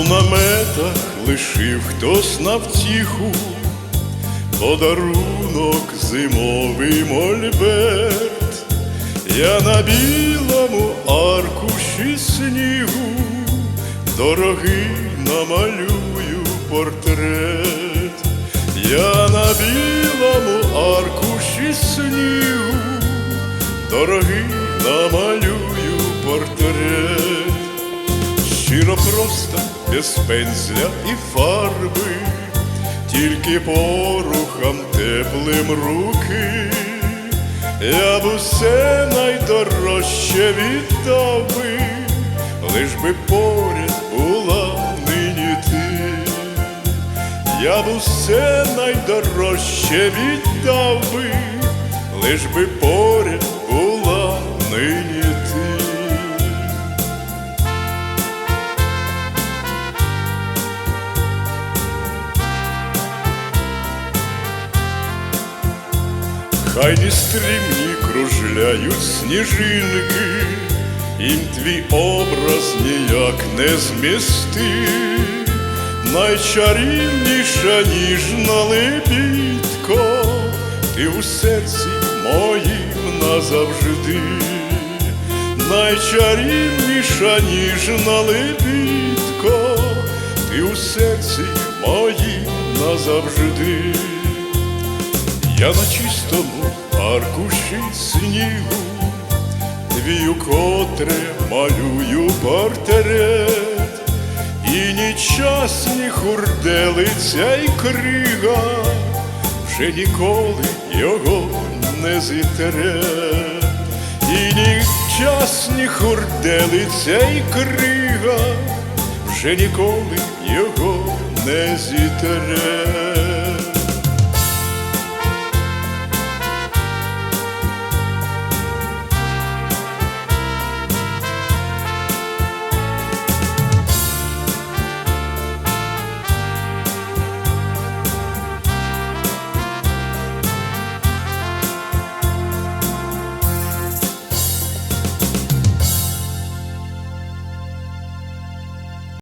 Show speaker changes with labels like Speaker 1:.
Speaker 1: У наметах лишив хтось на втіху, подарунок зимовий мольберт, я на білому аркуші снігу, дорогий намалюю портрет, я на білому аркуші снігу, дорогий намалюю портрет. Щиро просто, без пензля і фарби, тільки порухом теплим руки, я б усе найдорожче віддав би, лиш би поряд була нині ти, я б усе найдорожче віддав би, лиш би поряд Хай не стрімні кружляють сніжинки, їм твій образ ніяк не змісти, найчарівніша ніжна лебідко, ти у серці моїм назавжди, найчарівніша ніжна лебідко, ти у серці моїм назавжди. Я на чистому аркуші снігу, твій укотре малюю портрет, і ні час, ні хурделиця й крига, вже ніколи його не зітре, і ні час, ні хурделиця й крига, вже ніколи його не зітре.